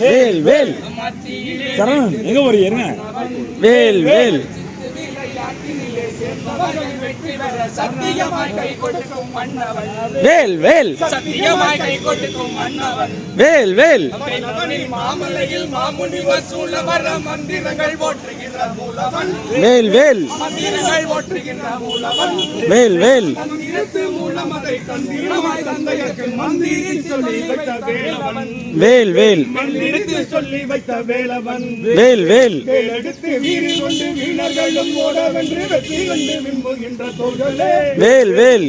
வேல் வேல். சரணன் எங்க இருங்க வேல் வேல். சத்தியமாய் கை கொடுக்கும் மன்னவன் வேல் வேல். சத்தியமாய் கை கொடுக்கும் மன்னவன் வேல். வேல் மாமலையில் மாமுனி வசூல வர மந்திரங்கள் போற்றுகின்ற மூலவன். வேல் வேல். மந்திரங்கள் போற்றுகின்ற மூலவன். வேல் வேல். மந்திரத்து அதை தந்திரமாய் தந்தையருக்கு மந்திரி சொல்லி வைத்த வேலவன் வேல் வேல். மந்திரித்து சொல்லி வைத்த வேலவன் வேல் வேல். எடுத்து வீறு கொண்டு வீணர்களும் ஓடவென்று வெற்றி கண்டு விம்புகின்ற தோழலே வேல் வேல்.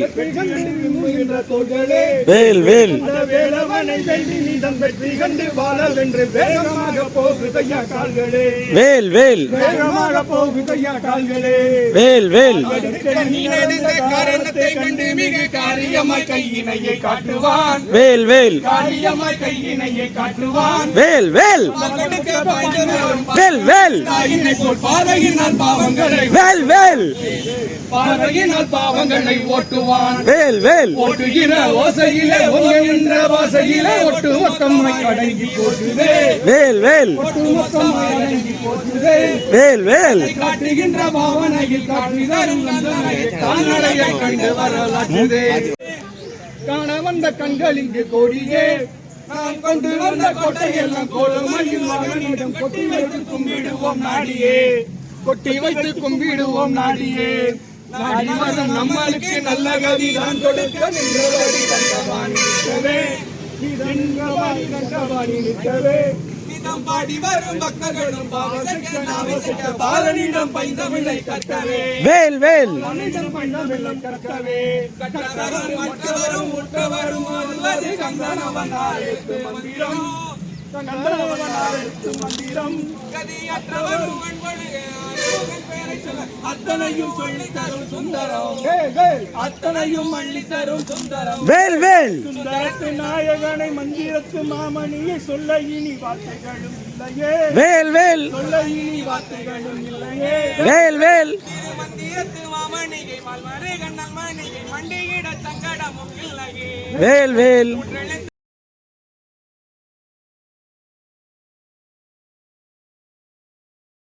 விம்புகின்ற தோழலே வேல் வேல். வேலவனை வெள்ளி நீதம் வெற்றி கண்டு வாழவென்று வேகமாக போகுதையா கால்களே வேல் வேல். வேகமாக போகுதையா கால்களே வேல் வேல். நீ நெடுந்த காரணத்தை கண்டு மிக காரியமாய் கையினையை காட்டுவான். வேல் வேல். காரியமாய் கையினையை காட்டுவான். வேல் வேல். பாய்ந்தவரும் வேல். வேல். தாயினை பாவங்களை வேல் வேல். பார்வையினால் பாவங்களை ஓட்டுவான் வேல் வேல். ஓட்டுகிற ஓசையிலே ஓங்குகின்ற வாசையிலே ஒட்டு மொத்தமாய் அடங்கி போகுதே வேல் வேல். ஒட்டு மொத்தமாய் அடங்கி போகுதே வேல் வேல். காட்டுகின்ற பாவனையில் காட்டி தரும் கால்நடையை கண்டு வரலாற்றுதே காண வந்த கண்கள் இங்கு கோடியே. நாம் கொண்டு வந்த கோட்டையெல்லாம் கோலமையில் மகனிடம் கொட்டி வைத்து கும்பிடுவோம் நாடியே. கொட்டி வைத்து கும்பிடுவோம் நாடியே. நாடி வரும் நம்மளுக்கு நல்ல கதி தான் கொடுக்க நின்றவடி தந்தவாணி நிற்கவே. நின்றவாணி தந்தவாணி நிற்கவே. நிதம் பாடி வரும் பக்தர்களும் பாவசக்க நாவசக்க பாலனிடம் பைந்தமிழை கட்டவே வேல் வேல். பைந்தமிழை கட்டவே கட்டவரும் மற்றவரும் ஓதுவது கந்தனவனாயிரத்து மந்திரம். மந்திரம் அத்தனையும் சொல்லி தரும் சுந்தரம். அத்தனையும் அள்ளி தரும் சுந்தரம். வேல் வேல். சுந்தரத்து நாயகனை மந்திரத்து மாமணியை சொல்ல இனி வார்த்தைகளும் இல்லையே. வேல் வேல். சொல்ல இனி வார்த்தைகளும் இல்லையே. வேல் வேல். மந்திரத்து மாமணிகை மணிகை மண்டியிட சங்கடமும் இல்லையே. வேல் வேல்.